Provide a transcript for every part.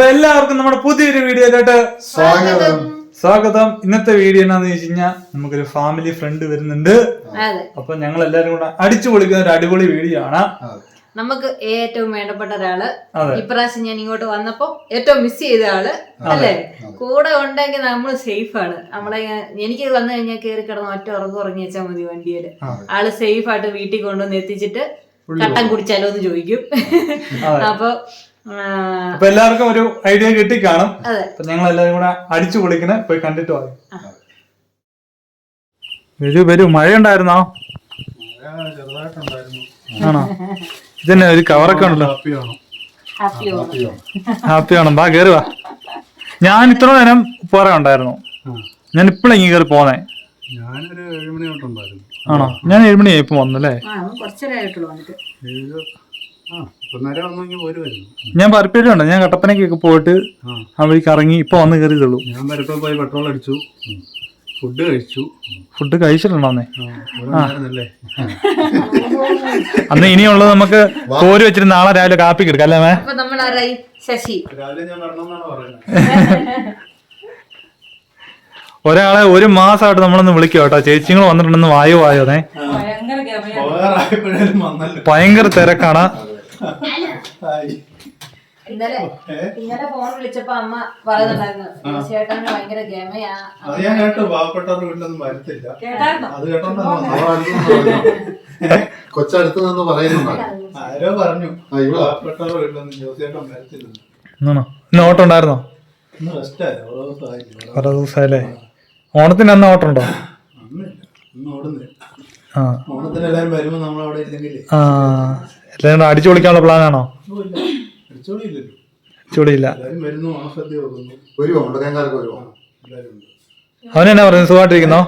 അപ്പൊ എല്ലാവർക്കും നമ്മുടെ പുതിയൊരു വീഡിയോയിലോട്ട് സ്വാഗതം. സ്വാഗതം. ഇന്നത്തെ വീഡിയോ എന്നാന്ന് വെച്ച് കഴിഞ്ഞാൽ നമുക്കൊരു ഫാമിലി ഫ്രണ്ട് വരുന്നുണ്ട്. അപ്പൊ ഞങ്ങൾ എല്ലാരും കൂടെ അടിച്ചു പൊളിക്കുന്ന ഒരു അടിപൊളി വീഡിയോ ആണ്. നമുക്ക് ഏറ്റവും വേണ്ടപ്പെട്ട ഒരാൾ. ഇപ്രാവശ്യം ഞാൻ ഇങ്ങോട്ട് വന്നപ്പോ ഏറ്റവും മിസ് ചെയ്ത ആൾ. അല്ലേ? കൂടെ ഉണ്ടെങ്കിൽ നമ്മൾ സേഫ് ആണ്. നമ്മളെ എനിക്ക് വന്നു കഴിഞ്ഞാൽ കയറി കിടന്ന് ഒറ്റ ഉറക്കം ഉറങ്ങി വെച്ചാൽ മതി വണ്ടിയിൽ. ആൾ സേഫ് ആയിട്ട് വീട്ടിൽ കൊണ്ടുവന്ന് എത്തിച്ചിട്ട് കട്ടൻ കുടിച്ചാലോ എന്ന് ചോദിക്കും. അപ്പൊ അപ്പൊ എല്ലാവർക്കും ഒരു ഐഡിയ കിട്ടി കാണും അതെ. അപ്പൊ ഞങ്ങൾ എല്ലാവരും കൂടെ അടിച്ചു പൊളിക്കണ പോയി കണ്ടിട്ട് പോയി വരൂ വരൂ മഴ ഉണ്ടായിരുന്നോ ആണോ? ഇതന്നെ ഒരു കവറൊക്കെ ഉണ്ടല്ലോ. ഹാപ്പി ഹാപ്പി ആണോ ബാ കേറി വാ. ഞാൻ ഇത്ര നേരം പോരാ ഉണ്ടായിരുന്നു. ഞാൻ ഇപ്പോഴെങ്കിൽ കയറി പോന്നെ. ആണോ? ഞാൻ ഏഴുമണിയായി ഇപ്പൊ വന്നല്ലേ? കുറച്ചേരായിട്ടുള്ളൂ ഞാൻ പരപ്പേലുണ്ട് ഞാൻ കട്ടപ്പനയ്ക്കൊക്കെ പോയിട്ട് ആ. വഴിക്ക് ഇറങ്ങി ഇപ്പൊ വന്ന് കയറിയതുള്ളൂ ഞാൻ വരപ്പം പോയി പെട്രോൾ അടിച്ചു. ഫുഡ് കഴിച്ചു. ഫുഡ് കഴിച്ചിട്ടുണ്ടോന്നേ അന്ന്? ഇനിയുള്ളത് നമുക്ക് കോരി വെച്ചിട്ട് നാളെ രാവിലെ കാപ്പി കിടക്കാം അല്ലേ മേ ശശി. ഒരാളെ ഒരു മാസമായിട്ട് നമ്മളൊന്ന് വിളിക്കും കേട്ടോ. ചേച്ചിങ്ങൾ വന്നിട്ടുണ്ടെന്ന് വായു വായോ നേ പോകാറായപ്പോഴേലും വന്നല്ലോ. ഭയങ്കര തിരക്കാണ്. ഇന്നലെ ഇന്നലെ ഫോൺ വിളിച്ചപ്പോ അമ്മ പറയുന്നുണ്ടായിരുന്നു. ചേട്ടന് ഭയങ്കര ഗമയാ. അത് ഞാൻ കേട്ടു പാവപ്പെട്ടവരുടെ വീട്ടിലൊന്നും വരത്തില്ല. അത് കേട്ടോണ്ടോ കൊച്ചടുത്ത് നിന്ന് പറയുന്നുണ്ട്? ആരോ പറഞ്ഞു. പാവപ്പെട്ടവരുടെ വീട്ടിലൊന്നും ജോസിയേട്ടൻ ഇന്ന് ഓട്ടം ഉണ്ടായിരുന്നോ ഓരോ ദിവസമല്ലേ ഓണത്തിന് അന്ന് ഓട്ടം ഉണ്ടോ ഓണത്തിന് എല്ലാരും വരുമ്പോ നമ്മൾ അവിടെ ഇല്ലെങ്കിൽ കൂടെ അടിച്ചു പൊളിക്കാനുള്ള പ്ലാൻ ആണോ? ഉണ്ട്. അവനെന്നാ പറയുന്നത് സുഖമായിട്ടിരിക്കുന്നോ?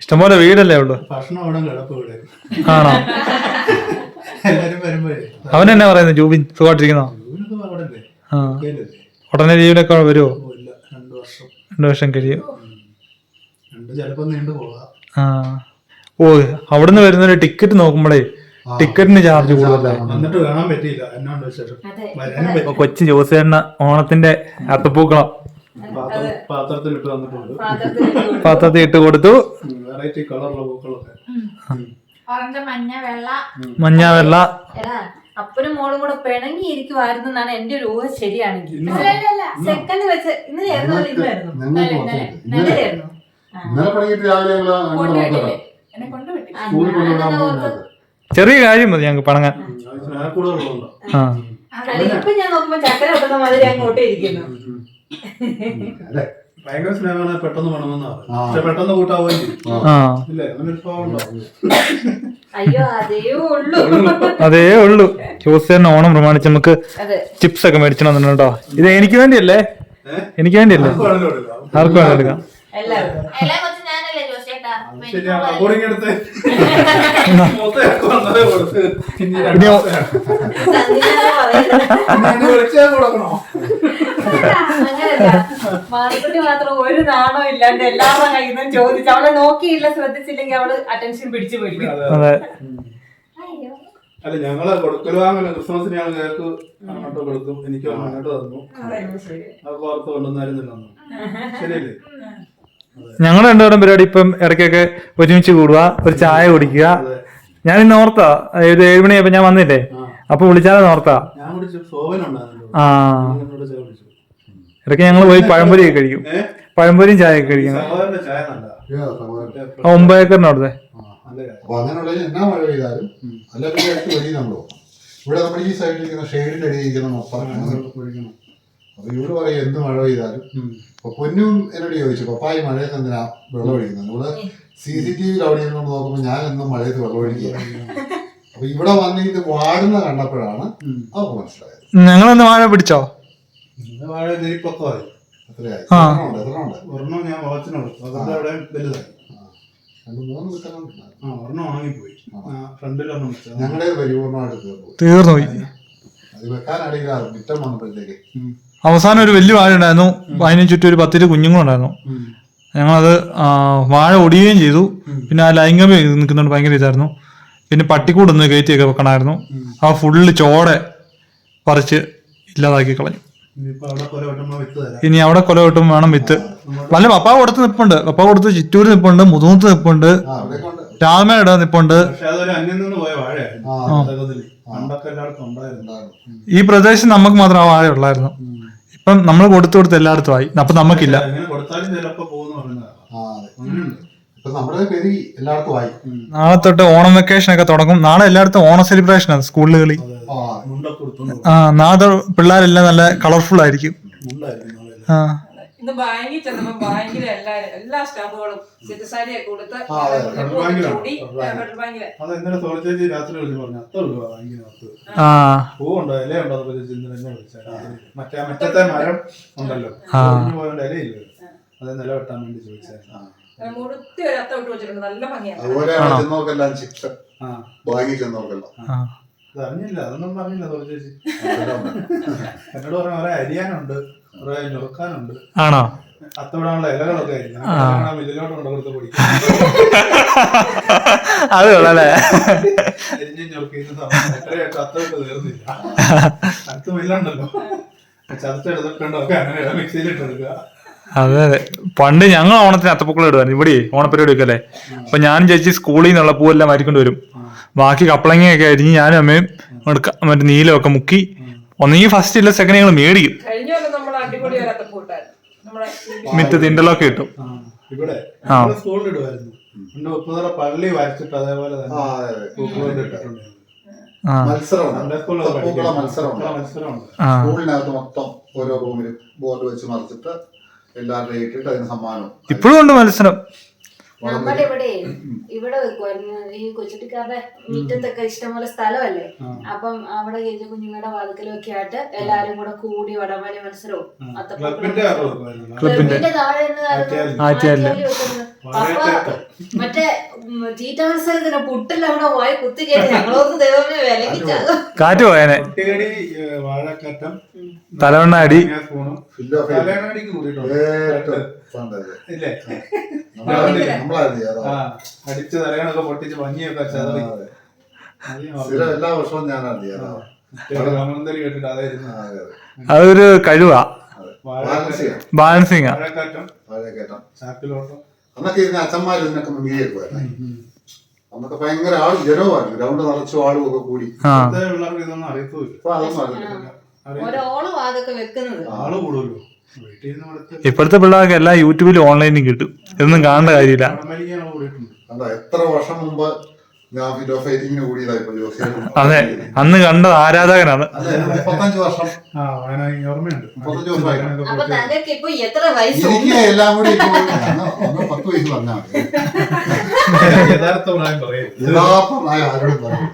ഇഷ്ടംപോലെ വീടല്ലേ ഉള്ളു? ആണോ? അവനെന്നാ പറയുന്നത് ജൂബിൻ? സുഖമായിട്ടിരിക്കുന്നോ? ഉടനെ ലീവിലൊക്കെ വരുമോ ഓ ഇല്ല രണ്ടു വർഷം രണ്ടു വർഷം കഴിയും ആ. ഓ അവിടുന്ന് വരുന്നൊരു ടിക്കറ്റ് നോക്കുമ്പോഴേ ടിക്കറ്റിന് ചാർജ് കൂടുതലായി കൊച്ചു ജോസേണ്ണ ഓണത്തിന്റെ അത്തപ്പൂക്കളം. പാത്രത്തിൽ ഇട്ട് കൊടുത്തു. വെറൈറ്റി കളറുള്ള പൂക്കളൊക്കെ. ഓറഞ്ച് മഞ്ഞ വെള്ള. മഞ്ഞ വെള്ള. എടാ അപ്പനും മോളും കൂടെ പിണങ്ങിയിരിക്കുമായിരുന്നു എന്നാണ് എന്റെ ഒരു ഊഹ ശരിയാണെങ്കിൽ. സെക്കൻഡ് വെച്ച് ഇന്നായിരുന്നു? ഇന്നലെയായിരുന്നു. ഇന്നലെ പണിയിട്ട് രാവിലെ ചെറിയ കാര്യം മതി ഞങ്ങൾക്ക് പണങ്ങാൻ. ഇപ്പൊ ഞാൻ നോക്കുമ്പോ ചക്കര വെട്ടുന്ന മാതിരി അങ്ങോട്ടേ ഇരിക്കുന്നു അല്ലേ ഭയങ്കര സ്നേഹമാണ് പെട്ടെന്ന് വേണമെന്നാ ആ. പക്ഷെ പെട്ടെന്ന് കൂട്ടാവുകയും ചെയ്യും. ഇല്ലേ? അങ്ങനെ ഒരു സ്വഭാവം അയ്യോ അതേ ഉള്ളൂ. അതേ ഉള്ളൂ. ഓണം പ്രമാണിച്ച് നമുക്ക് ചിപ്സ് ഒക്കെ മേടിച്ചണം കേട്ടോ ഇത് എനിക്ക് വേണ്ടിയല്ലേ? എനിക്ക് വേണ്ടിയല്ലേ? ആർക്കും. വേണം എടുക്കാം. ഇനി മാർക്കുട്ടി മാത്രം ഒരു നാണോ ഇല്ലാണ്ട് എല്ലാവരുടെ കയ്യിൽ നിന്നും ചോദിച്ചു അവളെ നോക്കിയില്ല ശ്രദ്ധിച്ചില്ലെങ്കിൽ അവൾ അറ്റൻഷൻ പിടിച്ചു പോയിരിക്കും അതെ, അല്ല ഞങ്ങൾ കൊടുക്കൽ വാങ്ങല ക്രിസ്മസിന് ഞങ്ങൾ കേക്ക് അങ്ങോട്ട് കൊടുക്കും എനിക്ക് അങ്ങോട്ട് തന്നു. അത് പുറത്ത് കൊണ്ടുവന്നായിരുന്നില്ല ശരിയല്ലേ? ഞങ്ങൾ രണ്ടുപേരും പരിപാടി ഇപ്പം ഇടയ്ക്കൊക്കെ ഒരുമിച്ച് കൂടുക ഒരു ചായ കുടിക്കുക. ഞാൻ ഇന്ന് ഓർത്താ ഇത് ഏഴ് മണിയായപ്പോ ഞാൻ വന്നില്ലേ? അപ്പൊ വിളിച്ചാലോ ഓർത്താ? ആ. ഇടയ്ക്ക് ഞങ്ങൾ പോയി പഴംപൊരി ഒക്കെ കഴിക്കും? പഴംപൊരിയും ചായ ഒക്കെ കഴിക്കും. ആ ചായ ഏക്കറിന് അവിടുത്തെ. അപ്പൊ എന്നാ മഴ പെയ്താലും അല്ല പിന്നെ അടുത്ത് വഴി നമ്മൾ പോകും. ഇവിടെ നമ്മൾ ഈ സൈഡിൽ ഇരിക്കുന്ന ഷെയ്ഡിന്റെ അടിയിരിക്കുന്ന ഒഴിക്കണം അപ്പൊ ഇവർ പറയും എന്ത് മഴ പെയ്താലും? അപ്പൊ പൊന്നും എന്നോട് ചോദിച്ചു പപ്പായി മഴയത്ത് എന്തിനാ വെള്ളം ഒഴിക്കുന്നത്? ഇവിടെ സി സി ടി വിയിൽ അവിടെ ഇരുന്നോണ്ട് നോക്കുമ്പോൾ ഞാൻ എന്നും മഴയത്ത് വെള്ളം ഒഴിക്കുക അപ്പൊ ഇവിടെ വന്ന് ഇത് വാടുന്ന കണ്ടപ്പോഴാണ് അവർക്ക് മനസ്സിലായത്. ഞങ്ങളൊന്ന് വാഴ പിടിച്ചോ? വാഴ ആ. ഒരെണ്ണം ഞാൻ അതിന്റെ അവിടെ വലുതായി ആ. ഒരെണ്ണം ഉണങ്ങിപ്പോയി ഫ്രണ്ടിലൊന്നും വെച്ചാൽ ഞങ്ങളുടെ പരിപൂർണമായിട്ട് തീർന്നു തീർന്നു പോയി അത് വെക്കാനടിയില്ല മിറ്റം വന്നപ്പോഴത്തേക്ക് അവസാനം ഒരു വലിയ വാഴ ഉണ്ടായിരുന്നു. അതിന് ചുറ്റും ഒരു പത്തിരി കുഞ്ഞുങ്ങളുണ്ടായിരുന്നു. ഞങ്ങളത് വാഴ ഒടിയുകയും ചെയ്തു. പിന്നെ ആ ലൈംഗം നിൽക്കുന്നുണ്ട് ഭയങ്കര ഇതായിരുന്നു. പിന്നെ പട്ടിക്കൂടൊന്ന് കയറ്റിയൊക്കെ വെക്കണമായിരുന്നു. ആ ഫുള്ള് ചോടെ പറിച്ച് ഇല്ലാതാക്കി കളഞ്ഞു. ഇനി അവിടെ കൊല കിട്ടും വേണം വിത്ത്. വല്ല പപ്പ കൊടുത്ത് നിപ്പുണ്ട്. പപ്പാ കൊടുത്ത് ചിറ്റൂര് നിപ്പുണ്ട് മുതുമുത്ത് നിപ്പുണ്ട് രാമയുടെ നിപ്പുണ്ട്. ഈ പ്രദേശം നമുക്ക് മാത്രം ആ വാഴ ഉള്ളായിരുന്നു. ഇപ്പം നമ്മൾ കൊടുത്തു കൊടുത്ത് എല്ലായിടത്തും ആയി. അപ്പൊ നമുക്കില്ല. ഇങ്ങനെ കൊടുത്താലും ചിലപ്പോ പോകുന്ന നമ്മുടെ പെരി എല്ലായിടത്തും ആയി. നാളെ തൊട്ട് ഓണം വെക്കേഷൻ ഒക്കെ തുടങ്ങും. നാളെ എല്ലായിടത്തും ഓണം സെലിബ്രേഷൻ ആണ് സ്കൂളുകളിൽ ആ. നാളെ പിള്ളേരെല്ലാം നല്ല കളർഫുൾ ആയിരിക്കും. ആ. ഇന്ന് ബാങ്കിൽ ചെന്നപ്പോ ബാങ്കിലെ എല്ലാരും എല്ലാ സ്റ്റാഫുകളും കൊടുത്ത്. കൂടി ഫെഡറൽ ബാങ്കിലെ മറ്റേ മറ്റത്തെ മരം ഉണ്ടല്ലോ. അത് നില വെട്ടാൻ വേണ്ടി ചോദിച്ചായിരുന്നു മുടുത്തി ഒരു അത്ത വിട്ട് വെച്ചിട്ടുണ്ട്. നല്ല ഭംഗിയാണ്. അതുപോലെ ചെന്നവർക്കെല്ലാം ചെന്നവർക്കെല്ലാം അതൊന്നും പറഞ്ഞില്ല എന്നോട് പറഞ്ഞ കുറെ അരിയാനുണ്ട് കുറെ ഞുറുക്കാനുണ്ട്. ആണോ? ഇലകളൊക്കെ മില്ലിലോട്ട് പൊടിക്കും. അത് തീർന്നില്ല. അടുത്ത് മില്ലുണ്ടല്ലോ. ചതച്ചെടുത്തിട്ടുണ്ടോ? ഒക്കെ അങ്ങനെ മിക്സിയിലിട്ട് എടുക്കുക. അതെ അതെ. പണ്ട് ഞങ്ങൾ ഓണത്തിന് അത്തപ്പൂക്കളം ഇടുവായിരുന്നു. ഇവിടെ ഓണപ്പരിപാടി ഒക്കെ അല്ലേ അപ്പൊ ഞാനും ചേച്ചി സ്കൂളിൽ നിന്നുള്ള പൂവെല്ലാം മാറ്റിക്കൊണ്ട് വരും. ബാക്കി കപ്പളങ്ങയൊക്കെ അരിഞ്ഞ് ഞാനും അമ്മയും എടുക്ക മറ്റേ നീലമൊക്കെ മുക്കി. ഒന്നെങ്കിൽ ഫസ്റ്റ് ഇല്ല സെക്കൻഡ് ഞങ്ങൾ മേടിക്കും. മിറ്റത്ത് ഇന്റർലോക്ക് കിട്ടും ആ, പള്ളി വരച്ചിട്ട് അതേപോലെ മത്സരമുണ്ട്. മത്സരമുണ്ട്. സ്കൂളിനകത്ത് മൊത്തം ഓരോ റൂമിലും ബോർഡ് വെച്ച് മറിച്ചിട്ട് ഇട്ടിട്ട് അതിന് സമ്മാനം. ഇപ്പോഴും ഉണ്ട് മത്സരം. നമ്മുടെ ഇവിടെ ഇവിടെ വെക്കുമായിരുന്നു ഈ കൊച്ചുട്ടിക്കാരുടെ മുറ്റത്തൊക്കെ ഇഷ്ടംപോലെ സ്ഥലമല്ലേ? അപ്പം അവിടെ ഗിരിജ കുഞ്ഞുങ്ങളുടെ വാതിക്കലൊക്കെ ആയിട്ട് എല്ലാരും കൂടെ കൂടി വടംവലി മത്സരവും ക്ലബിന്റെ താഴെ മറ്റേ ചീറ്റ തീറ്റ മത്സരത്തിന് പുട്ടിൽ അവിടെ വായി കുത്തി കയറി ഞങ്ങളൊന്നും ദൈവമേ വിലക്കിച്ചത് കാറ്റ് പോയനെ. തലവണ്ണാടി വാഴക്കറ്റം. തലവണ്ണാടി. കൂടിയിട്ടുണ്ട്. ഇല്ലേ? അടിച്ച് തലകണൊക്കെ പൊട്ടിച്ച് ഭംഗിയൊക്കെ ചതറി എല്ലാ വർഷവും ഞാനാണ് ചെയ്യാറ്. കേട്ടിട്ട് അതായിരുന്നു. അതൊരു കഴിവാ. ബാലൻസിങ് അന്നൊക്കെ ഇതിന് അച്ഛന്മാർ ഇതിനൊക്കെ മുങ്ങിയേക്കുമായിരുന്നു അന്നൊക്കെ ഭയങ്കര ആൾ ജനവുമായിരുന്നു. ഗ്രൗണ്ട് നിറച്ചു ആളും ഒക്കെ കൂടി. ഇതൊന്നും അറിയത്തില്ല. അതൊക്കെ വെക്കുന്നത്. ആൾ അടുത്ത് ഇപ്പോഴത്തെ പിള്ളേർക്ക് എല്ലാം യൂട്യൂബിൽ ഓൺലൈനിൽ കിട്ടും. ഇതൊന്നും കാണേണ്ട കാര്യമില്ല. എത്ര വർഷം മുമ്പ് അതെ അന്ന് കണ്ടത് ആരാധകനാണ്. അതെ വർഷം. ആ അങ്ങനെ എനിക്ക് ഓർമ്മയുണ്ട്. മുപ്പത്തഞ്ച് വർഷമായി. അടിച്ച് അപ്പൊ പൊട്ടി. തങ്ങൾക്ക് എത്ര വയസ്സ് എല്ലാം കൂടി ഇപ്പൊ ഒന്ന് ഒന്ന് പത്ത് വയസ്സ് പറഞ്ഞാൽ മതി. യഥാർത്ഥ പ്രായം പറയരുത്. യഥാർത്ഥ പ്രായം ആരോടും പറയും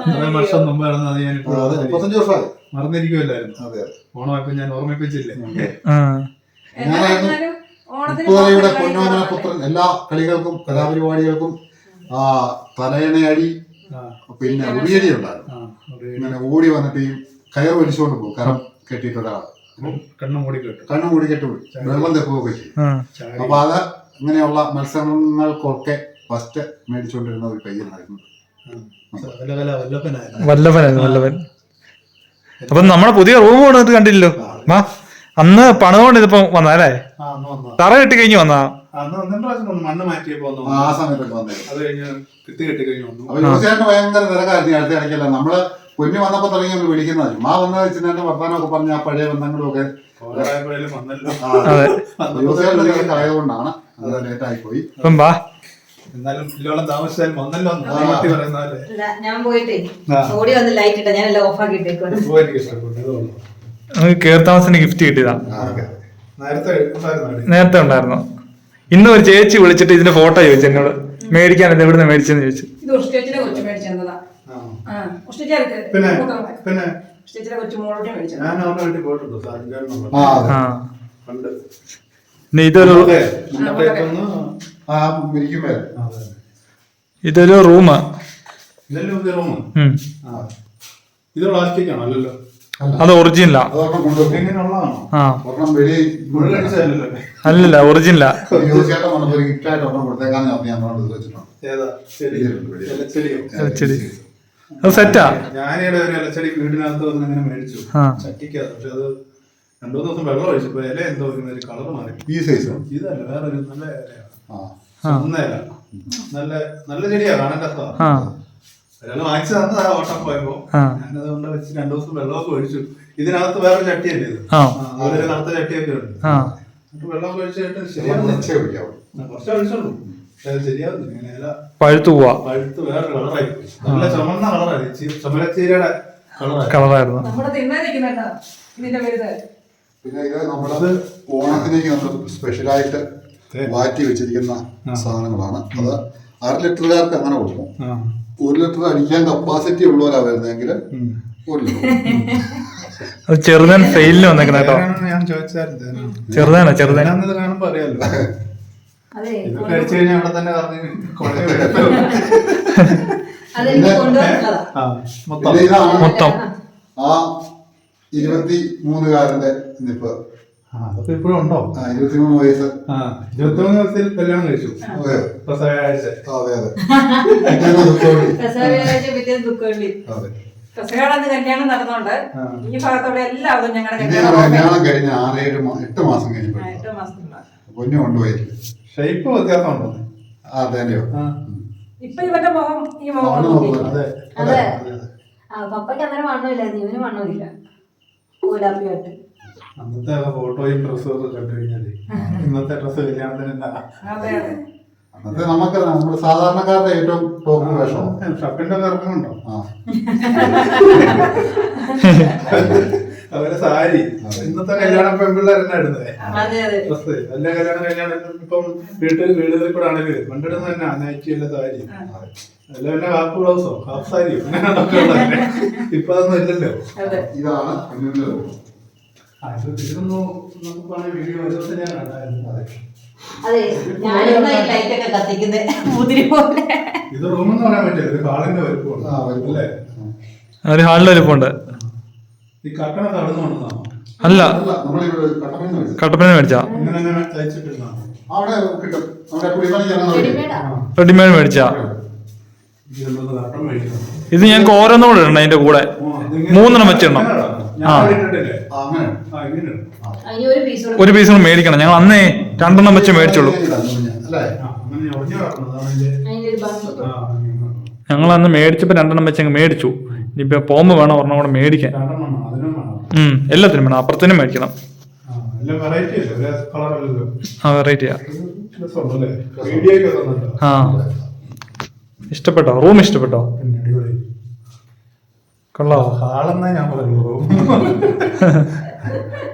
അത്രയും വർഷം മുമ്പ് നടന്നത് ഞാൻ അതെ മുപ്പത്തഞ്ച് വർഷമായി. മറന്നിരിക്കുമല്ലായിരുന്നു അതെ ഓണമായപ്പോ ഞാൻ ഓർമ്മിപ്പിച്ചില്ലേ? പൊന്നോമന പുത്രൻ എല്ലാ കളികൾക്കും കലാപരിപാടികൾക്കും ആ തലയണയടി പിന്നെ ഉടിയടി ഉണ്ടായിരുന്നു. ഇങ്ങനെ ഓടി വന്നിട്ട് ഈ കയർ വലിച്ചുകൊണ്ട് പോകും. കരം കെട്ടിയിട്ട് ഒരാൾ. കണ്ണും മൂടി കെട്ടു. കണ്ണും മൂടി കെട്ടുപോയി വെള്ളം തെക്കുകയൊക്കെ ചെയ്യും. അപ്പൊ അത് ഇങ്ങനെയുള്ള മത്സരങ്ങൾക്കൊക്കെ ഫസ്റ്റ് മേടിച്ചുകൊണ്ടിരുന്ന ഒരു പയ്യനായിരുന്നു. വല്ലവനായിരുന്നു വല്ലവൻ അപ്പൊ നമ്മളെ പുതിയ റൂം കൊണ്ടിട്ട് കണ്ടില്ലല്ലോ. ആ. അന്ന് പണം കൊണ്ട് ഇതിപ്പോ വന്ന അല്ലേ. തറ കെട്ടി കഴിഞ്ഞ് വന്നാ മണ്ണ് മാറ്റിയപ്പോ ആ സമയത്തൊക്കെ വന്നത് അത് കഴിഞ്ഞ് കിത്തി കെട്ടി കഴിഞ്ഞ് വന്നു. അപ്പൊ ജോസിയായിട്ട് ഭയങ്കര തിരക്കായിരുന്നു ഈ അടുത്ത ഇടയ്ക്കല്ല. നമ്മൾ കുഞ്ഞു വന്നപ്പോ തുടങ്ങി നമ്മൾ വിളിക്കുന്നത്. ചുമ്മാ വന്ന വെച്ചിട്ട് വർത്താനമൊക്കെ പറഞ്ഞ ആ പഴയ ബന്ധങ്ങളും ഒക്കെ ആയതുകൊണ്ടാണ് അത്. ലേറ്റായി പോയി എന്നാലും ഇല്ലോളം താമസിച്ചാലും വന്നല്ലോ പറയുന്ന പോലെ. ഞാൻ പോയിട്ടേ ഓടി വന്ന് ലൈറ്റ് ഇട്ട ഞാൻ എല്ലാം ഓഫ് ആക്കി ഇട്ടേക്കുവാണ്. ഇപ്പൊ എനിക്ക് ഇഷ്ടപ്പെട്ടു ഇത് നമുക്ക് കേർത്താമസിന് ഗിഫ്റ്റ് കിട്ടിയതാ. നേരത്തെ ഉണ്ടായിരുന്നു. നേരത്തെ ഉണ്ടായിരുന്നു. ഇന്ന് ഒരു ചേച്ചി വിളിച്ചിട്ട് ഇതിന്റെ ഫോട്ടോ ചോദിച്ചു എന്നോട്. മേടിക്കാൻ ഇത് എവിടുന്ന് മേടിച്ചെന്ന് ചോദിച്ചു. ഇത് ഉഷ്ടിച്ചിനെ കൊച്ചു മേടിച്ചു തന്നതാ ആ. ആ ഉഷ്ടിച്ചാർക്ക് പിന്നെ പിന്നെ? ഉഷ്ടിച്ചിനെ കൊച്ചു മോളോട്ട് മേടിച്ചത്. ഞാൻ വീട്ടിൽ പോയിട്ടുണ്ട് ആ. പണ്ട്. ഇതൊരു ആ. ഇതൊരു റൂമാ. ഇതല്ലേ റൂം? ഇത് പ്ലാസ്റ്റിക് ആണോ അല്ലല്ലോ. അത് ഒറിജിനലാ. അല്ലല്ല ഒറിജിനലാ. അത് സെറ്റാ. ഞാനിവിടെ ഒരു ഇലച്ചെടി വീടിനകത്ത് വന്ന് ഇങ്ങനെ മേടിച്ചു. ആ. പക്ഷെ അത് രണ്ടു ദിവസം വെള്ളം ഒഴിച്ചപ്പോ ഇല എന്തോ ഒരു കളർ മാറി. ഈ സൈസ് ഇതല്ല ഒരു നല്ല ഇലയാണ് നല്ല നല്ല ചെടിയാ കാണാൻ ഒരാൾ വാങ്ങിച്ചു തന്നതാ ഓട്ടം പോയപ്പോ. ഞാനത് കൊണ്ട് വെച്ച് രണ്ടു ദിവസം വെള്ളമൊക്കെ ഒഴിച്ചു. ഇതിനകത്ത് വേറെ ചട്ടിയല്ലേ ഇത്? ഒരു കറുത്ത ചട്ടിയൊക്കെ ഉണ്ട്. ആ. എന്നിട്ട് വെള്ളം ഒഴിച്ചിട്ട് ശരിയാവുന്നില്ല കുറച്ചേ ഒഴിച്ചുള്ളൂ. പഴുത്തു പോവാ. പഴുത്ത് വേറെ കളറായി. നല്ല ചുമന്ന കളറായി. ചുമലച്ചീരയുടെ കളറായി. കളറായിരുന്നു. പിന്നെ ഇത് നമ്മളത് ഓണത്തിലേക്ക് നമ്മൾ സ്പെഷ്യലായിട്ട് മാറ്റി വെച്ചിരിക്കുന്ന സാധനങ്ങളാണ്. അത് അര ലിറ്ററുകാർക്ക് അങ്ങനെ കൊടുക്കും. ഒരു ലിറ്റർ അടിക്കാൻ കപ്പാസിറ്റി ഉള്ളവരാ വരുന്നതെങ്കിൽ ഒരു ലിറ്റർ. അത് ചെറുതൻ ഫെയിലിന് വന്നേക്കണ കേട്ടോ. ഞാൻ ചോദിച്ചായിരുന്നു. ചെറുതാണ് ചെറുതാണ് കാണുമ്പോ അറിയാലോ. അതെ ഇതൊക്കെ അടിച്ചു കഴിഞ്ഞാൽ അവിടെ തന്നെ പറഞ്ഞു മൊത്തം. ആ ഇരുപത്തി മൂന്നുകാരന്റെ നിപ്പ്. അതൊക്കെ ഇപ്പോഴും ഉണ്ടോ? ആ ഇരുപത്തിമൂന്ന് വയസ്സ്. ആ ഇരുപത്തിമൂന്ന് വയസ്സിൽ കല്യാണം കഴിച്ചു. അതെ പ്രസവയാഴ്ച. അതെ അതെ. പിറ്റേന്ന് ദുഃഖവെള്ളി. കസകാടന്ന് കല്യാണം നടന്നോണ്ട്. ഈ ഭാഗത്തോടെ എല്ലാവരും ഞങ്ങളുടെ കല്യാണം കഴിഞ്ഞ ആറേഴ് എട്ട് മാസം കഴിഞ്ഞു എട്ട് മാസത്തിലുള്ള പൊന്നു കൊണ്ടുപോയി ഷേപ്പ് വ്യത്യാസം ഉണ്ടോ തന്നെയോ ഇപ്പൊ ഇവന്റെ മുഖം ഈ മുഖം. അതെ. പപ്പയ്ക്ക് അന്നേരം വണ്ണമില്ല ഇവന് വണ്ണമില്ല. കൂലാപ്പിയായിട്ട് അന്നത്തെ ഫോട്ടോയും ഡ്രസ്സും ഒക്കെ കണ്ടു കഴിഞ്ഞാൽ ഇന്നത്തെ ഡ്രസ്സ് കല്യാണത്തിന് എന്നാ അതെ അതെ. അന്നത്തെ നമുക്ക് നമ്മുടെ സാധാരണക്കാരുടെ ഏറ്റവും ടോപ്പ് വേഷം. ഷർട്ടിന്റെ ഇറക്കമുണ്ടോ? അവരെ സാരി. ഇന്നത്തെ കല്യാണം പെൺപിള്ളേരെന്നായിരുന്നേ ഇടുന്നത് അതെ അതെ. ഡ്രസ്സ്. എല്ലാ കല്യാണം കല്യാണം ഇപ്പം വീട്ടിൽ വീടുകളിൽ കൂടെ ആണെങ്കിലും പണ്ടിടുന്ന തന്നെ നൈറ്റി അല്ല സാരി അല്ല പിന്നെ ഹാഫ് ബ്ലൗസോ ഹാഫ് സാരിയോ? ഇപ്പൊ അതൊന്നും ഇല്ലല്ലോ. അതെ. ഇതാണ് അതെ. അതെ ഞാനിവിടെ ഈ ലൈറ്റ് ഒക്കെ കത്തിക്കുന്നത് മുതിരി പോലെ. ഇത് റൂമെന്ന് പറയാൻ പറ്റില്ല ഒരു ഹാളിന്റെ ആ, വലുപ്പമുണ്ട്. വലുപ്പം. അല്ലേ ഒരു ഹാളിൽ വലിപ്പമുണ്ട്. ഈ അല്ല. കട്ടപ്പന മേടിച്ച. റെഡിമേഡാ റെഡിമേഡ് മേടിച്ചാ. ഇത് ഞങ്ങൾക്ക് ഓരോന്നും കൂടെ ഇടണം അതിന്റെ കൂടെ. മൂന്നെണ്ണം വെച്ചിടണം. ഞാൻ ആ. ഒരു പീസ് കൂടെ ഒരു പീസ് മേടിക്കണം. ഞങ്ങൾ അന്നേ രണ്ടെണ്ണം വെച്ച് മേടിച്ചുള്ളൂ. ഞങ്ങൾ അന്ന് മേടിച്ചപ്പോ രണ്ടെണ്ണം വെച്ച് അങ്ങ് മേടിച്ചു. ഇനിയിപ്പോ പോമ്പ് വേണം ഒരെണ്ണം കൂടെ മേടിക്കാൻ. രണ്ടെണ്ണം വേണം, വേണം. ഉം എല്ലാത്തിനും വേണം. അപ്പുറത്തിനും മേടിക്കണം. ആ, വെറൈറ്റിയാ ആ ഇഷ്ടപ്പെട്ടോ? റൂം ഇഷ്ടപ്പെട്ടോ? അടിപൊളി. കൊള്ളാവോ? ഹാളെന്നേ ഞാൻ പറയുള്ളൂ.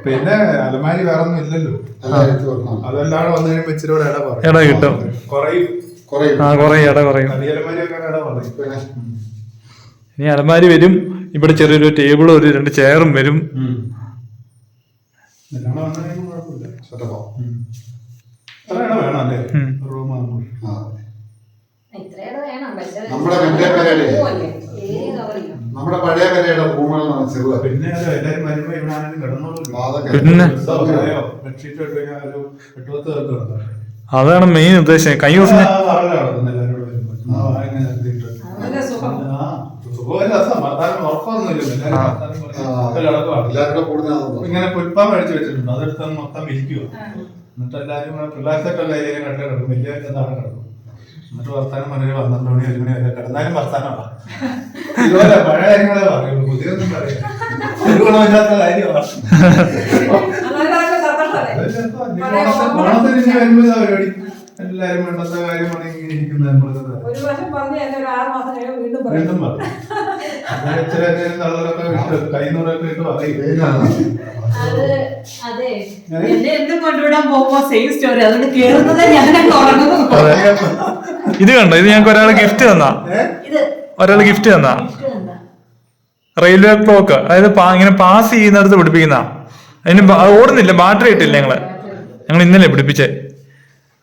പിന്നെ അലമാരി വേറെ ഒന്നും ഇല്ലല്ലോ. അതെല്ലാം വന്നു കഴിയുമ്പോ ഇച്ചിരി കൂടെ ഇട പറയും. ഇട കിട്ടും. കുറയും. ആ കുറയും ഇട കുറയും. ഇനി അലമാരി വരും. ഇവിടെ ചെറിയൊരു ടേബിളും ഒരു രണ്ട് ചെയറും വരും. നമ്മുടെ നമ്മുടെ പഴയ കരയുടെ ഭൂമികൾ ചെറുതാണ് പിന്നെ എല്ലാരും വരുമ്പോ ഇവിടെ ആണെങ്കിലും കിടന്നോളൂ. അതാണ് മെയിൻ ഉദ്ദേശം. കൈ കൂടുന്ന ഇങ്ങനെ പുൽപ്പാൻ മേടിച്ച് വെച്ചിട്ടുണ്ട്. അതെടുത്ത് മൊത്തം വിരിക്കുക എന്നിട്ട് എല്ലാവരും കൂടെ പിള്ളേർക്കൊക്കെ കയ്യിലും കട്ട കിടക്കും വലിയ കിടക്കും? എന്നിട്ട് വർത്താനം പറഞ്ഞു പന്ത്രണ്ട് മണി ഒരു മണി വരെ കിടന്നാലും വർത്താനമാണ് ഇതുപോലെ പഴയ കാര്യങ്ങളെ പറയുള്ളൂ. പുതിയൊന്നും പറയാം ഒരു ഗുണമില്ലാത്ത കാര്യമാണ് ഓണത്തിന് ഇനി പരിപാടി. എല്ലാരും വേണ്ടത്ത കാര്യമാണ് ഇങ്ങനെ ഇരിക്കുന്നത് നമ്മളിത് ഒരു വർഷം പറഞ്ഞ് എന്നെ ഒരു ആറ് മാസം കഴിയുമ്പോൾ വീണ്ടും പറയും. പറയും. എന്നെ എന്തും കൊണ്ടുവിടാൻ പോകുമ്പോ സെയിം സ്റ്റോറി അതുകൊണ്ട് കേറുന്നത് ഞാൻ ഉറങ്ങുന്നു ഇത് കണ്ടോ? ഇത് ഞങ്ങൾക്ക് ഒരാൾ ഗിഫ്റ്റ് തന്നാ. ഇത്. ഒരാൾ ഗിഫ്റ്റ് തന്നാ. റെയിൽവേ ക്ലോക്ക് അതായത് പാ- ഇങ്ങനെ പാസ് ചെയ്യുന്നിടത്ത് പിടിപ്പിക്കുന്ന. അതിന് ഓടുന്നില്ല ബാറ്ററി ഇട്ടില്ല ഞങ്ങൾ. ഞങ്ങൾ ഇന്നലെ പിടിപ്പിച്ചേ.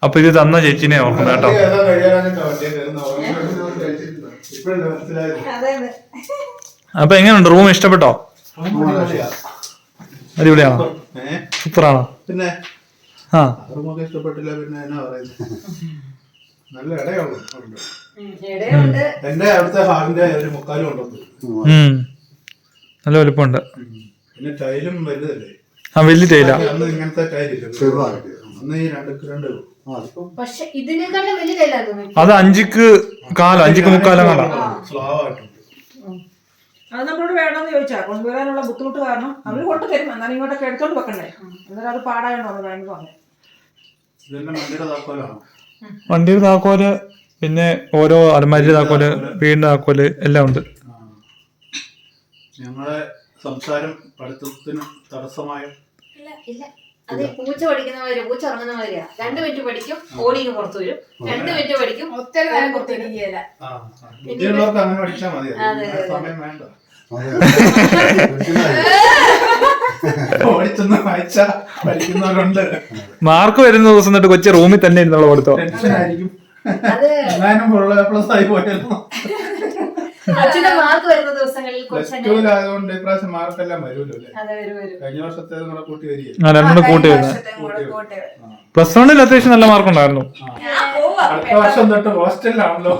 അപ്പൊ ഇത് തന്ന ചേച്ചിനെ ഓർക്കണം കേട്ടോ. അപ്പൊ എങ്ങനെയുണ്ട്? റൂം ഇഷ്ടപ്പെട്ടോ? അടിപൊളിയാ. അടിപൊളിയാണോ? സൂപ്പറാണോ? പിന്നെ? ആ. റൂമൊക്കെ ഇഷ്ടപ്പെട്ടില്ല പിന്നെ എന്നാ പറയുന്നത് നല്ല. ഇടയുണ്ട് എന്റെ അവിടുത്തെ ഹാളിന്റെ ഒരു മുക്കാലും ഉണ്ടോ നല്ല വലുപ്പമുണ്ട്. പിന്നെ ടൈലും വലുതല്ലേ? ആ വലിയ ടൈലാ. അന്ന് ഇങ്ങനത്തെ ടൈലില്ല അന്ന് ഈ രണ്ട് രണ്ട് അത് അഞ്ചിക്ക് കാലം അഞ്ചിക്ക് മുക്കാലം കണ്ട അത് നമ്മളോട് വേണമെന്ന് ചോദിച്ചാ കൊണ്ടുവരാനുള്ള ബുദ്ധിമുട്ട് കാരണം അവർ കൊണ്ടു തരും. എന്നാലും ഇങ്ങോട്ടൊക്കെ എടുത്തോണ്ട് വെക്കണ്ടേ? എന്നിട്ട് അത് പാടായണോ വേണമെന്ന് പറഞ്ഞു വണ്ടിയുടെ താക്കോൽ പിന്നെ ഓരോ അലമാരിയുടെ താക്കോൽ വീടിന്റെ താക്കോൽ എല്ലാം ഉണ്ട്. ഞങ്ങളെ സംസാരം പഠിത്തത്തിന് തടസ്സമായ അത് പൂച്ച പഠിക്കുന്ന മാതിരി പൂച്ച ഇറങ്ങുന്ന മാതിരിയാ. രണ്ട് മിനിറ്റ് പഠിക്കും ഓടിങ്ങ് പുറത്തു വരും. രണ്ട് മിനിറ്റ് പഠിക്കും ഒത്തിരി നേരം പുറത്തു ആ, ആ. ബുദ്ധിയുള്ളവർക്ക് അങ്ങനെ മതി. അതെ, അതെ. സമയം വേണ്ട അതെ മനസ്സിലായി. ഓടിച്ചെന്ന് വായിച്ച പഠിക്കുന്നവരുണ്ട്. മാർക്ക് വരുന്ന ദിവസം തൊട്ട് കൊച്ചു റൂമിൽ തന്നെ ഇരുന്നുള്ള കൊടുത്തോ ടെൻഷൻ ആയിരിക്കും അത്. ഫുൾ പ്ലസ് ആയി പോയിരുന്നു. അച്ഛന്റെ മാർക്ക് വരുന്ന ദിവസങ്ങളിൽ പ്ലസ് കൊച്ചനെ ടുവിലായതുകൊണ്ട് ഇപ്രാവശ്യം മാർക്കെല്ലാം വരുമല്ലോ അല്ലേ? അതെ വരും വരും. കഴിഞ്ഞ കൂടെ കൂട്ടി വരിക ആ രണ്ടും കൂട്ടി വരുന്നത് പ്ലസ് വണ്ണിൽ അത്യാവശ്യം നല്ല മാർക്ക് ഉണ്ടായിരുന്നു. അടുത്ത വർഷം തൊട്ട് ഹോസ്റ്റലിലാണല്ലോ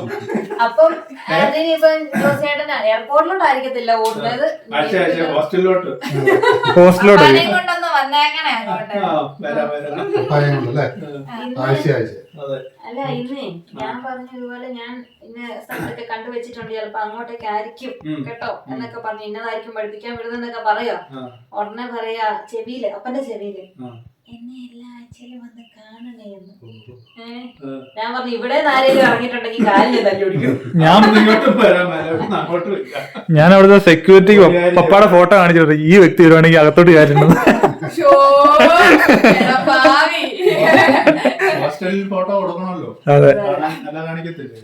അപ്പം അതിനിപ്പം ജോസേട്ടന് എയർപോർട്ടിലോട്ടായിരിക്കത്തില്ല ഓടുന്നത്. ആഴ്ച ആഴ്ച ഹോസ്റ്റലിലോട്ട് ഹോസ്റ്റലോട്ട് പപ്പനെ കൊണ്ടൊന്ന് വന്നേക്കണേ അങ്ങോട്ട്. ആ വരാം വരാം. പപ്പായം ആഴ്ച ആഴ്ച. അതെ. അല്ല ഇന്നേ ഞാൻ പറഞ്ഞതുപോലെ ഞാൻ ഇന്ന സ്ഥലത്തൊക്കെ കണ്ടുവച്ചിട്ടുണ്ട്. ചിലപ്പോ അങ്ങോട്ടേക്ക് ആയിരിക്കും ഉം. കേട്ടോ? എന്നൊക്കെ പറഞ്ഞു ഇന്നതായിരിക്കും പഠിപ്പിക്കാൻ വിടുന്നെന്നൊക്കെ പറയാ ആ, ഉടനെ പറയാ ചെവിയിൽ അപ്പന്റെ ചെവിയിൽ. ആ. എന്നെ എല്ലാ ആഴ്ചയിലും വന്ന് കാണണേ എന്ന് ഏ? ആ. ഞാൻ പറഞ്ഞു ഇവിടെ ആരെങ്കിലും ഇറങ്ങിയിട്ടുണ്ടെങ്കിൽ കാലിന് തല്ലി ഓടിക്കും. ഞാൻ ഞാൻ അവിടുത്തെ സെക്യൂരിറ്റിക്ക് പപ്പാടെ ഫോട്ടോ കാണിച്ചിട്ട് ഈ വ്യക്തി വരുവാണെങ്കിൽ അകത്തോട്ട് കയറ്റുന്നത് ഹോസ്റ്റലിൽ ഫോട്ടോ കൊടുക്കണമല്ലോ. അതെ. നല്ല കാണിക്കത്തില്ലേ.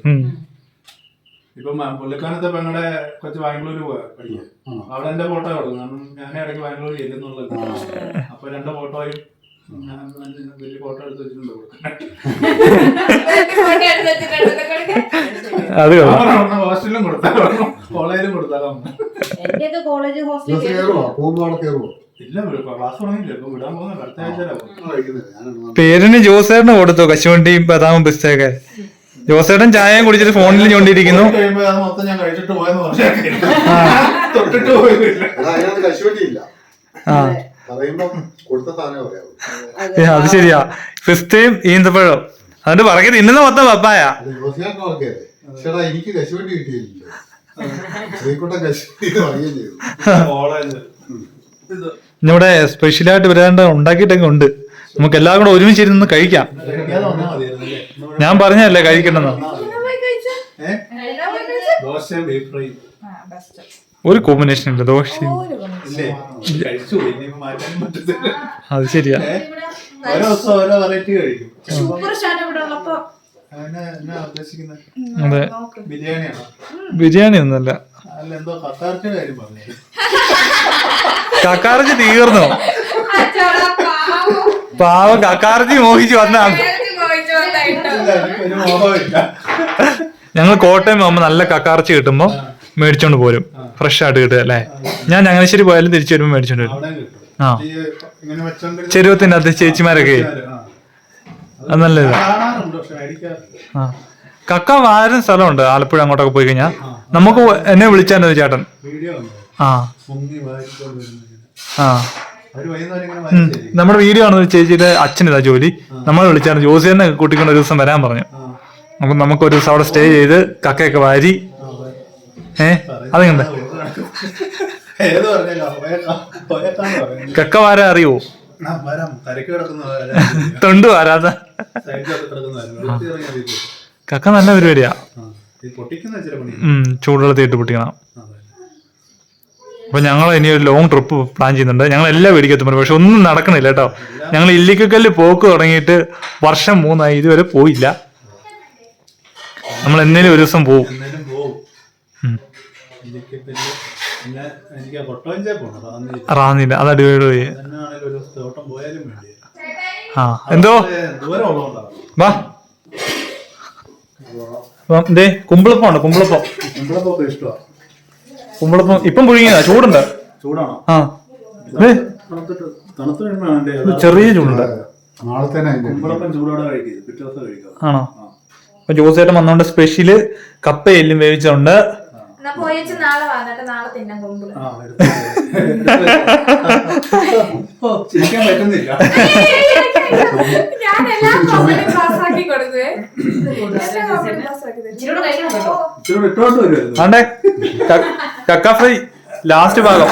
ഇപ്പം പുള്ളിക്കാനത്തെ പെങ്ങളുടെ കൊച്ചു ബാംഗ്ലൂര് പോയാ പഠിക്കാൻ. അവിടെ എന്റെ ഫോട്ടോ കൊടുക്കും കാരണം ഞാൻ ഇടയ്ക്ക് ബാംഗ്ലൂർ ചെല്ലുന്നുള്ളത് അപ്പൊ രണ്ട് ഫോട്ടോയും വലിയ ഫോട്ടോ എടുത്ത് വെച്ചിട്ടുണ്ട് കൊടുക്കാൻ. അത് ഹോസ്റ്റലിലും കൊടുത്താലും? കോളേജിലും കൊടുത്താലും? എന്റെയൊക്കെ കോളേജ് ഹോസ്റ്റലിൽ പോകുമ്പോ അവിടെ പേരിന് ജോസേട്ടന് കൊടുത്തു കശുവണ്ടിയും ബദാമും പിസ്തയൊക്കെ. ജോസേട്ടൻ ചായയും കുടിച്ചിട്ട് ഫോണിൽ ഞോണ്ടിരിക്കുന്നു. ആ. അത് ശരിയാ. പിസ്തയും ഈന്തപ്പഴവും അതുകൊണ്ട് പറക്കി തിന്നുന്ന മൊത്തം പപ്പായ. എനിക്ക് കശുവണ്ടി കിട്ടിയില്ലല്ലോ ശ്രീകുട്ടൻ കശുവണ്ടി പറയുകയും ചെയ്തു. കോളേജ് ഇത് ഇവിടെ സ്പെഷ്യലായിട്ട് വരാണ്ട് ഉണ്ടാക്കിയിട്ടൊക്കെ ഉണ്ട്. നമുക്ക് എല്ലാം കൂടെ ഒരുമിച്ചിരുന്ന് കഴിക്കാം. കഴിക്കാതെ വന്നാൽ മതിയായിരുന്നു ഞാൻ പറഞ്ഞല്ലേ കഴിക്കണമെന്ന്? ദോശ ദോശയും ബീഫ് ഫ്രൈ ഒരു കോമ്പിനേഷൻ ഇല്ല ദോശയും. അത് ശരിയാ. അതെ. ബിരിയാണി ഒന്നല്ല അല്ല എന്തോ കത്താർച്ച കാര്യം പറഞ്ഞു. കക്കാർജി തീർന്നു. പാവം. കക്കാർജി മോഹിച്ചു വന്നാണ് ഞങ്ങൾ കോട്ടയം പോകുമ്പോൾ നല്ല കക്കാർച്ചി കിട്ടുമ്പോൾ മേടിച്ചോണ്ട് പോരും. ഫ്രഷ് ആയിട്ട് കിട്ടുക അല്ലേ? ഞാൻ ചങ്ങനാശ്ശേരി പോയാലും തിരിച്ചു വരുമ്പോൾ മേടിച്ചോണ്ട് വരും. ആ. ചെരുവത്തിന്റെ അകത്ത് ചേച്ചിമാരൊക്കെ. അത് നല്ലത്. ആ. കക്ക വാരം സ്ഥലമുണ്ട് ആലപ്പുഴ അങ്ങോട്ടൊക്കെ പോയി കഴിഞ്ഞാൽ നമുക്ക് എന്നെ വിളിച്ചാൽ ചേട്ടൻ. ആ. നമ്മുടെ വീഡിയോ ആണ് ചേച്ചിയുടെ അച്ഛനിതാ ജോലി. നമ്മൾ വിളിച്ചാണ് ജോസിയെന്നെ കൂട്ടിക്കൊണ്ട് ഒരു ദിവസം വരാൻ പറഞ്ഞു. അപ്പൊ നമുക്ക് ഒരു ദിവസം അവിടെ സ്റ്റേ ചെയ്ത് കക്കയൊക്കെ വാരി ഏ? അത് കണ്ടേ ഏത് പറഞ്ഞല്ലോ പോയേക്കാന്ന് കക്ക വാര അറിയോ? തൊണ്ട് വാരാത. കക്ക നല്ല പരിപാടിയാ. ഉം പൊട്ടിക്കണം. അപ്പൊ ഞങ്ങൾ ഇനി ഒരു ലോങ് ട്രിപ്പ് പ്ലാൻ ചെയ്യുന്നുണ്ട്. ഞങ്ങൾ എല്ലാം വീടിക്കും എത്തുമ്പോൾ പക്ഷെ ഒന്നും നടക്കണില്ല കേട്ടോ. ഞങ്ങൾ ഇല്ലിക്കക്കല്ല് പോക്ക് തുടങ്ങിയിട്ട് വർഷം മൂന്നായി ഇതുവരെ പോയില്ല. നമ്മൾ എന്നേലും ഒരു ദിവസം ഉം. പിന്നെ എനിക്ക് കൊട്ടവഞ്ചേ റാന്നില്ല. അത് അടിപൊളി എന്നാണേലും ഒരു ദിവസത്തെ ഓട്ടം പോയാലും വേണ്ടി ആ എന്തോ? ദൂരം ഉള്ളതുകൊണ്ടാണ് വാ. അപ്പം ദേ കുമ്പിളപ്പം ഉണ്ട് കുമ്പിളപ്പം. നമ്മളൊക്കെ ഇഷ്ടമാണ് കുമ്പിളപ്പം ഇപ്പം പുഴുങ്ങിയതാ ചൂടുണ്ട്. ചൂടാണോ? ആ. ദേ, തണുത്തിട്ട് തണുത്ത് കഴിയുമ്പോൾ വേണ്ടേ? ഇത് ചെറിയ ചൂടുണ്ട്. നാളെ തന്നെ അതിന്റെ കുമ്പളപ്പം ചൂടോടെ കഴിക്കും. പിറ്റേ ദിവസം കഴിക്കാം. ആണോ? അപ്പൊ ജോസേട്ടൻ വന്നോണ്ട് സ്പെഷ്യൽ കപ്പ എല്ലും വേവിച്ചുണ്ട് എന്നാ നാളെ വന്നിട്ട് നാളെ തിന്നാൻ കൊമ്പുള്ള ആ എടുത്ത് ഓ, ചിരിക്കാൻ പറ്റുന്നില്ല. ഞാൻ എല്ലാം കോമഡിയും പാസ്സാക്കി കൊടുക്കുവേ. ഇച്ചിരി കഴിക്കണം കേട്ടോ. ഇച്ചിരി ഇട്ടോണ്ട് വരുമായിരുന്നു ആണ്ടേ ക- കക്ക ഫ്രൈ ലാസ്റ്റ് ഭാഗം.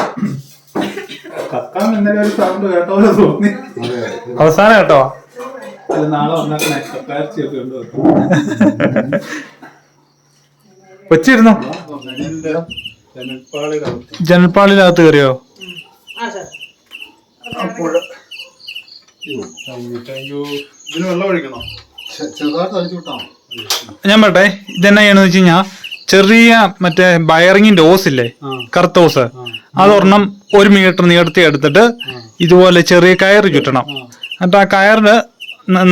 കക്കാൻ ഇന്നലെ ഒരു സൗണ്ട് കേട്ട പോലെ തോന്നി. അവസാനം കേട്ടോ. അല്ല നാളെ കക്കാർച്ചിയൊക്കെ ഉണ്ട്. വെച്ചിരുന്നു. ജനൽപ്പാളിനകത്ത് കയറിയോ? ഞാൻ പറട്ടെ ഇതെന്നാ ചെയ്യണമെന്ന് വെച്ച് കഴിഞ്ഞാ ചെറിയ മറ്റേ ബയറിങ്ങിന്റെ ഓസ് ഇല്ലേ കറുത്ത ഓസ് അതൊരെണ്ണം ഒരു മീറ്റർ നീളത്തി എടുത്തിട്ട് ഇതുപോലെ ചെറിയ കയർ ചുറ്റണം. എന്നിട്ട് ആ കയറിന്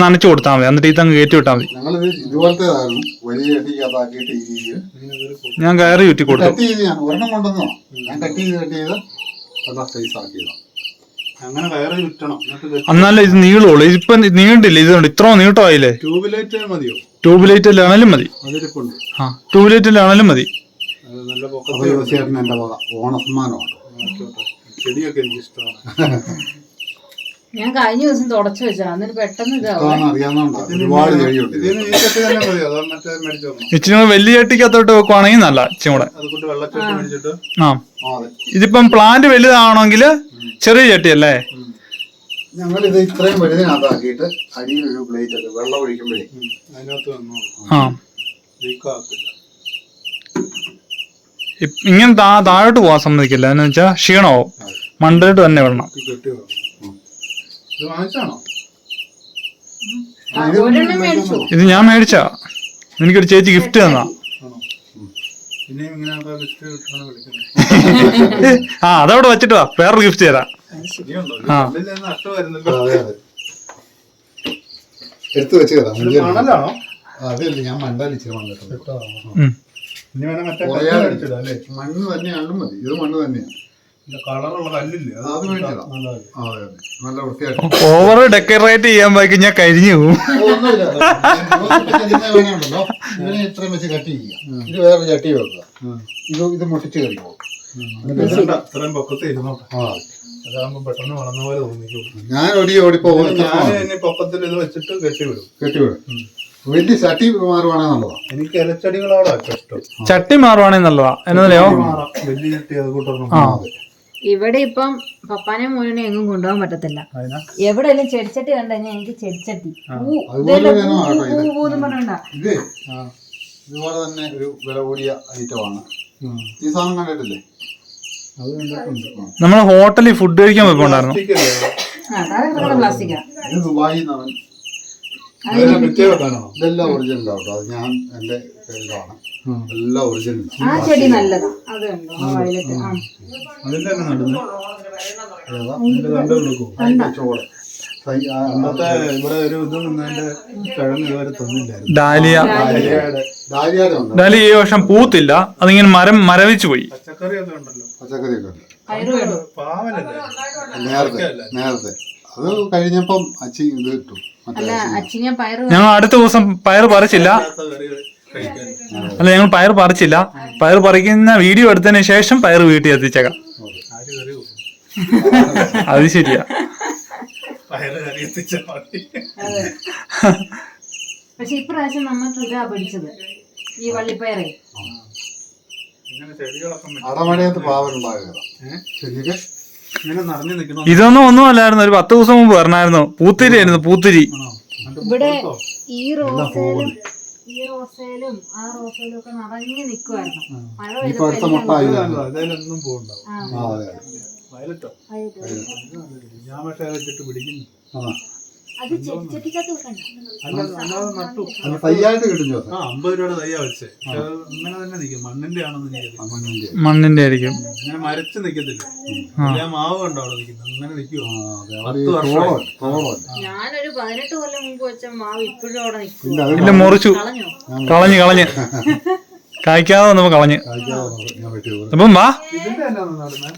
നനച്ചു കൊടുത്താൽ മതി. എന്നിട്ട് ഇതങ്ങ് കയറ്റി വിട്ടാൽ മതി. ഞങ്ങളിത് ഇതുപോലത്തേതായിരുന്നു. വലിയ ഈ രീതിയിൽ ഞാൻ കയറി ചുറ്റി കൊടുത്തു. കട്ട് ചെയ്ത് ഞാൻ ഒരെണ്ണം കൊണ്ടുവന്നോ ഞാൻ കട്ട് ചെയ്ത് കട്ട് ചെയ്ത് നല്ല സൈസ് ആക്കിയതാണ് അങ്ങനെ കയറി എന്നിട്ട് എന്നാലേ ഇത് നീളുള്ളൂ. ഇതിപ്പം നീണ്ടില്ല. ഇതുകൊണ്ട് ഇത്ര നീട്ടമായില്ലേ? ട്യൂബിലൈറ്റ് മതിയോ? ട്യൂബ് ലൈറ്റിലാണേലും മതി. അതിരിപ്പുണ്ട്. ആ ട്യൂബ് ലൈറ്റിലാണേലും മതി. അത് നല്ല തീർച്ചയായിട്ടും വക. ഓണസമ്മാനമാണ്. ചെടിയൊക്കെ എനിക്ക് ഇഷ്ടമാണ് ഞാൻ കഴിഞ്ഞ ദിവസം തുടച്ചു വെച്ചാ എന്നിട്ട് പെട്ടെന്ന് ഇതാവും ഇച്ചിരി കൂടെ വലിയ ചട്ടിക്കകത്തോട്ട് വെക്കുവാണെങ്കിൽ നല്ല ഇച്ചിരി കൂടെ. ആ. ഇതിപ്പം പ്ലാന്റ് വലുതാണെങ്കിൽ ചെറിയ ചട്ടിയല്ലേ? ഞങ്ങൾ ഇത് ഇത്രയും വലുതിനകത്താക്കിയിട്ട് അടിയിൽ ഒരു പ്ലേറ്റ് ഒക്കെ വെള്ളം ഒഴിക്കുമ്പോഴേ. അതിനകത്ത് ആ. ഇങ്ങനെ താ താഴോട്ട് പോകാൻ സമ്മതിക്കില്ല. എന്ന് വെച്ചാൽ ക്ഷീണമാവും മണ്ടലോട്ട് തന്നെ വിടണം ഇത് ഇത് വാങ്ങിച്ചാണോ ഞാൻ മേടിച്ചാ. എനിക്കൊരു ചേച്ചി ഗിഫ്റ്റ് തന്നാ. ആ അതവിടെ വെച്ചിട്ട് വാ. വേറൊരു ഗിഫ്റ്റ് തരാം. ആ. എടുത്തു വെച്ച് മണലാണോ? അതല്ല ഞാൻ മണ്ണ് തന്നെയാണ് മതി. ഇത് മണ്ണ് തന്നെയാണ്. ഇല്ല കളറുള്ള അത് മേടിച്ചതാ. നല്ലത്. അതെ അതെ. നല്ല വൃത്തിയായിട്ട്. ഓവർ ഡെക്കറേറ്റ് ചെയ്യാൻ ബാക്കി ഞാൻ ഇതിനെ ഇത്രയും വെച്ച് കട്ട് ചെയ്യുക. ഇത് വേറെ ചട്ടി വെക്കുക. ഇത് ഇത് മുട്ടിച്ച് കഴിക്കും പോകും. ഇത്രയും പൊക്കത്ത് ഇരുന്നോട്ടെ. ആ. അതാകുമ്പോ പെട്ടെന്ന് വളർന്ന പോലെ തോന്നിക്കും. ഞാൻ ഒടി ഓടിപ്പോകും ഞാൻ ഇനി പൊക്കത്തിൽ ഇത് വെച്ചിട്ട് കെട്ടിവിടും. വലിയ ചട്ടി മാറുവാണെങ്കിൽ നല്ലതാ. എനിക്ക് ഇലച്ചെടികളോടാ ഇഷ്ടം. ചട്ടി മാറുവാണെങ്കിൽ നല്ലതാ. മാറാം. വലിയ ചട്ടി അത് കൂട്ടണം. ഇവിടെ ഇപ്പം പപ്പാനെ മോനെ എങ്ങും കൊണ്ടുപോകാൻ പറ്റത്തില്ല. എവിടെയെങ്കിലും ചെടിച്ചട്ടി കണ്ടു കഴിഞ്ഞാൽ എനിക്ക് ചെടിച്ചട്ടി. ഇതുപോലെ തന്നെ ഒരു വില കൂടിയ ഐറ്റമാണ് ഈ സാധനം കണ്ടിട്ടില്ലേ? അത് കണ്ടിട്ടുണ്ട്. നമ്മൾ ഹോട്ടലിൽ ഫുഡ് കഴിക്കാൻ പോയിക്കൊണ്ടായിരുന്നു പ്ലാസ്റ്റിക് ഇതെല്ലാം ഒറിജിനൽ കേട്ടോ. അത് ഞാൻ എന്റെ ഇതാണ്. എല്ലാം ഒറിജിനൽ ആ ചെടി നല്ലതാ. അത് കണ്ടോ? വയലറ്റ്. ആ. ചോട്. അന്നത്തെ ഇവിടെ ഒരു ഇത് നിന്നതിന്റെ കിഴങ്ങ് ഇതുവരെ തന്നില്ലായിരുന്നു. ഡാലിയ. ഡാലിയ ഈ വർഷം പൂത്തില്ല. അതിങ്ങനെ മരം മരവിച്ചു പോയി. നേരത്തെ നേരത്തെ. അത് കഴിഞ്ഞപ്പം അച്ചി ഇത് കിട്ടും അല്ല പയറ് ഞങ്ങൾ അടുത്ത ദിവസം പയർ പറിച്ചില്ല. അല്ല ഞങ്ങൾ പയർ പറിച്ചില്ല. പയർ പറിക്കുന്ന വീഡിയോ എടുത്തതിന് ശേഷം പയർ വീട്ടിൽ എത്തിച്ചേക്കാം. ആര് കറി വെക്കും അത്. ശരിയാ പക്ഷെ ഇപ്രാവശ്യം നമ്മൾ ഇതാ പിടിച്ചത്. ഈ വള്ളിപ്പയറേ. ഇങ്ങനെ പാവനുണ്ടാകുക വെച്ച് ഇതൊന്നും ഒന്നും അല്ലായിരുന്നു. ഒരു പത്ത് ദിവസം മുമ്പ് പറഞ്ഞായിരുന്നു. പൂത്തിരി. ആയിരുന്നു പൂത്തിരി ഇവിടെ ഈ റോസയിലും ഈ റോസയിലും ആ റോസയിലും ഒക്കെ നിറഞ്ഞു നിക്കുവായിരുന്നു. മഴ പെയ്തപ്പോ. ഞാൻ പക്ഷേ വെച്ചിട്ട് പിടിക്കുന്നു. തയ്യായിട്ട് കിട്ടും ജോസഫ് ആ അമ്പത് രൂപയുടെ തയ്യാ വെച്ചേ. പക്ഷെ അത് അങ്ങനെ തന്നെ നിൽക്കും. മണ്ണിന്റെ ആണെന്ന് മണ്ണിന്റെ. മണ്ണിന്റെ ആയിരിക്കും. ഇങ്ങനെ മരച്ച് ഞാൻ മാവ് കണ്ടോ അവിടെ നിൽക്കുന്നത്? അങ്ങനെ നിൽക്കുവോ. പത്ത് ഞാനൊരു പതിനെട്ട് കൊല്ലം മുമ്പ് വെച്ച മാവ് ഇപ്പോഴും അവിടെ നിൽക്കും ഇല്ല മുറിച്ചു. കളഞ്ഞു? കളഞ്ഞ് കായ്ക്കാതെ വന്നപ്പോ കളഞ്ഞ്. അപ്പം വാ. ഇതിന്റെ തന്നെ അതിന്റെ.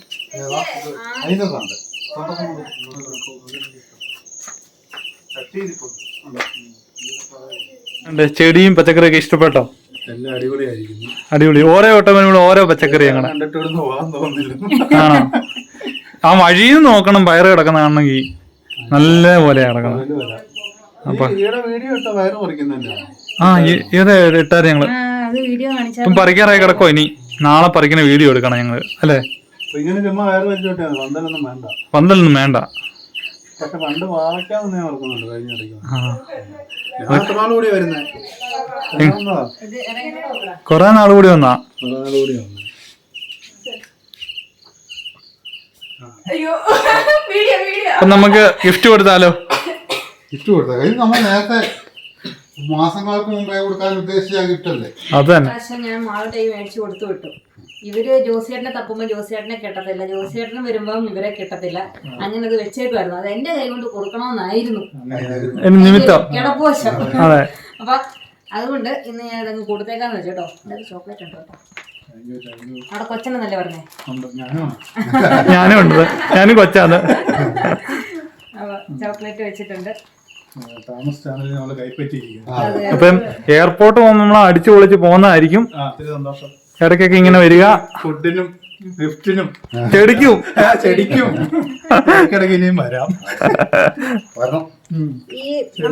ചെടിയും പച്ചക്കറിയൊക്കെ ഇഷ്ടപ്പെട്ടോ? എല്ലാം അടിപൊളിയായിരിക്കുന്നു. അടിപൊളി. ഓരോ വട്ടം വരുമ്പോൾ ഓരോ പച്ചക്കറി അങ്ങനെ. ആണോ? ആ വഴിയിൽ നിന്ന് നോക്കണം പയറ് കിടക്കുന്ന കാണണമെങ്കിൽ. നല്ല പോലെ കിടക്കണം. അപ്പൊ. വയറ് ആ ഏതാ ഇട്ടാര് ഞങ്ങൾ. ഇപ്പം പറിക്കാറായി കിടക്കോ ഇനി? നാളെ പറിക്കുന്ന വീഡിയോ എടുക്കണം ഞങ്ങൾ. അല്ലേ? വയറ് പന്തലൊന്നും വേണ്ട. പക്ഷെ പണ്ട് വാഴക്കാന്ന് ഞാൻ ഓർക്കുന്നുണ്ട് കഴിഞ്ഞ ഇടയ്ക്ക്. എത്ര നാൾ കൂടി വരുന്നേ. ഇത് ഇറങ്ങി കൊറേ നാൾ കൂടി വന്നാ. നാൾ കൂടി വന്നു. അയ്യോ വീഡിയോ വീഡിയോ. അപ്പൊ നമുക്ക് ഗിഫ്റ്റ് കൊടുത്താലോ? ഗിഫ്റ്റ് കൊടുത്താ ഇത് നമ്മൾ നേരത്തെ മാസങ്ങൾക്ക് മുമ്പേ കൊടുക്കാൻ ഉദ്ദേശിച്ച കിട്ടല്ലേ പ്രാവശ്യം ഞാൻ മാളുടെ കൈ മേടിച്ചു കൊടുത്തു വിട്ടു. ഇവർ ജോസിയേട്ടനെ തപ്പുമ്പോ ജോസിയേട്ടനെ കിട്ടത്തില്ല. ജോസിയേട്ടന് വരുമ്പോ ഇവരെ കിട്ടത്തില്ല. അങ്ങനെ അത് വെച്ചേക്കുമായിരുന്നു അത് എന്റെ കൈ കൊണ്ട് കൊടുക്കണമെന്നായിരുന്നു. ഇനി നിമിത്തം. അതെ. അപ്പൊ അതുകൊണ്ട് ഇന്ന് ഞാൻ അതങ്ങ് കൊടുത്തേക്കാന്ന് വെച്ചു കേട്ടോ. ഇതൊക്കെ ചോക്ലേറ്റ് ഉണ്ട് കേട്ടോ. അവിടെ കൊച്ചനെന്നല്ലേ പറഞ്ഞേ? ഞാനും ഞാനും ഉണ്ട്. ഞാനും കൊച്ചാണ് അപ്പൊ ചോക്ലേറ്റ് വെച്ചിട്ടുണ്ട്. താമസിച്ചാണ് നമ്മൾ കൈപ്പറ്റിയിരിക്കുന്നത് അപ്പം എയർപോർട്ട് പോകുമ്പോൾ നമ്മൾ അടിച്ചു പൊളിച്ച് പോകുന്നതായിരിക്കും. ആ ഒത്തിരി സന്തോഷം. ഇടയ്ക്കൊക്കെ ഇങ്ങനെ വരിക. ഫുഡിനും ഗിഫ്റ്റിനും. ചെടിക്കും. ചെടിക്കും. ഇടയ്ക്കിടയ്ക്ക് ഇനിയും വരാം. വരണം. ഈ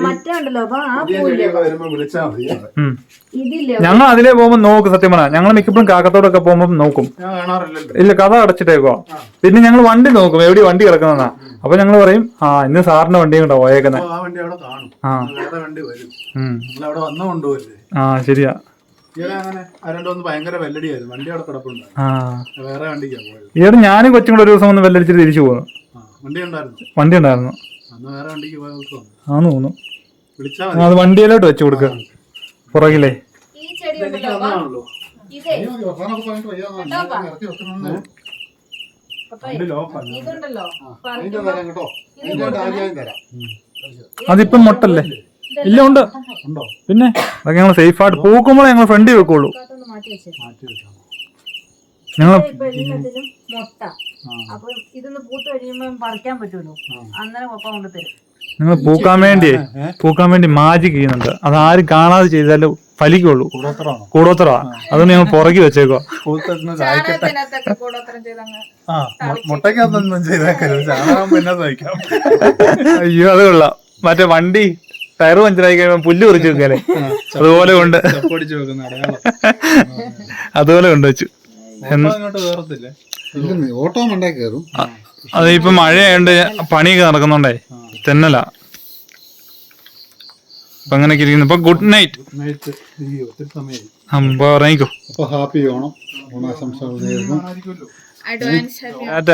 മറ്റേ ഉണ്ടല്ലോ അപ്പൊ ആ പൂവില്ലേ? വരുമ്പോ വിളിച്ചാൽ മതി. ഉം. ഇതില്ലേ? ഞങ്ങൾ അതിലേ പോകുമ്പോൾ നോക്കും സത്യം പറഞ്ഞാൽ ഞങ്ങൾ മിക്കപ്പോഴും കാക്കത്തോടൊക്കെ പോകുമ്പോൾ നോക്കും. ഞാൻ കാണാറില്ലല്ലോ. ഇല്ല കഥ അടച്ചിട്ടേക്കോ? പിന്നെ ഞങ്ങൾ വണ്ടി നോക്കും. എവിടെ വണ്ടി കിടക്കുന്നതാ അപ്പൊ ഞങ്ങൾ പറയും ആ ഇന്ന് സാറിന്റെ വണ്ടി കണ്ടോ പോയേക്കുന്നത് ആ വണ്ടി അവിടെ കാണും. ആ. വേറെ വണ്ടി വരും. നമ്മൾ അവിടെ വന്ന കൊണ്ടുപോയില്ലേ ആ ശരിയാ. ഇയാളെ അങ്ങനെ ആരണ്ടൊന്ന് ഭയങ്കര വെല്ലടിയായിരുന്നു. വണ്ടി അവിടെ കിടപ്പുണ്ട്. ആ. വേറെ വണ്ടിക്കാ പോയത്. ഈയിടെ ഞാനും കൊച്ചും കൂടെ ഒരു ദിവസം ഒന്ന് വെല്ലടിച്ചിട്ട് തിരിച്ചു പോകുന്നു വണ്ടി ഉണ്ടായിരുന്നു? വണ്ടി ഉണ്ടായിരുന്നു. അന്ന് വേറെ വണ്ടിക്ക് പോയ ആന്ന് തോന്നുന്നു. അത് വണ്ടിയിലോട്ട് വെച്ചു കൊടുക്ക. പുറകിലേ. ഈ ചെടി ഇതുണ്ടല്ലോ. അതിപ്പം മുട്ടല്ലേ? ഇല്ല ഉണ്ട്. ഉണ്ടോ? പിന്നെ? അതൊക്കെ ഞങ്ങൾ സേഫായിട്ട് പൂക്കുമ്പോൾ ഞങ്ങൾ ഫ്രണ്ടി വെക്കുള്ളൂ. ഞങ്ങൾ മുട്ട. അപ്പൊ ഇതൊന്ന് പൂത്ത് കഴിയുമ്പോ പറിക്കാൻ പറ്റുമല്ലോ. അന്നേരം ഒപ്പം കൊണ്ട് തരും. ഞങ്ങൾ പൂക്കാൻ വേണ്ടി പൂക്കാൻ വേണ്ടി മാജിക് ചെയ്യുന്നുണ്ട്. അത് ആരും കാണാതെ ചെയ്താലേ ഫലിക്കുള്ളൂ. കൂടോത്തറ കൂടോത്ര അതുകൊണ്ട് ഞങ്ങൾ പുറകി വെച്ചേക്കോ മുട്ടയ്ക്കകത്തൊന്നും അയ്യോ അത് കൊള്ളാം. മറ്റേ വണ്ടി ടയർ പഞ്ചറായി കഴിയുമ്പോൾ പുല്ല് കുറിച്ച് വെക്കല്ലേ അതുപോലെ കൊണ്ട്. അതുപോലെ കൊണ്ട് വെച്ചു. അതിപ്പോ മഴയായോണ്ട് പണിയൊക്കെ നടക്കുന്നുണ്ടേ. തെന്നല. അപ്പൊ അങ്ങനെയൊക്കെ ഇരിക്കുന്നു. അപ്പൊ ഗുഡ് നൈറ്റ് നൈറ്റ് ഇറങ്ങിക്കോ അപ്പൊ ഹാപ്പി ഓണം ഓണാശംസകൾ നേരുന്നു. ടാറ്റ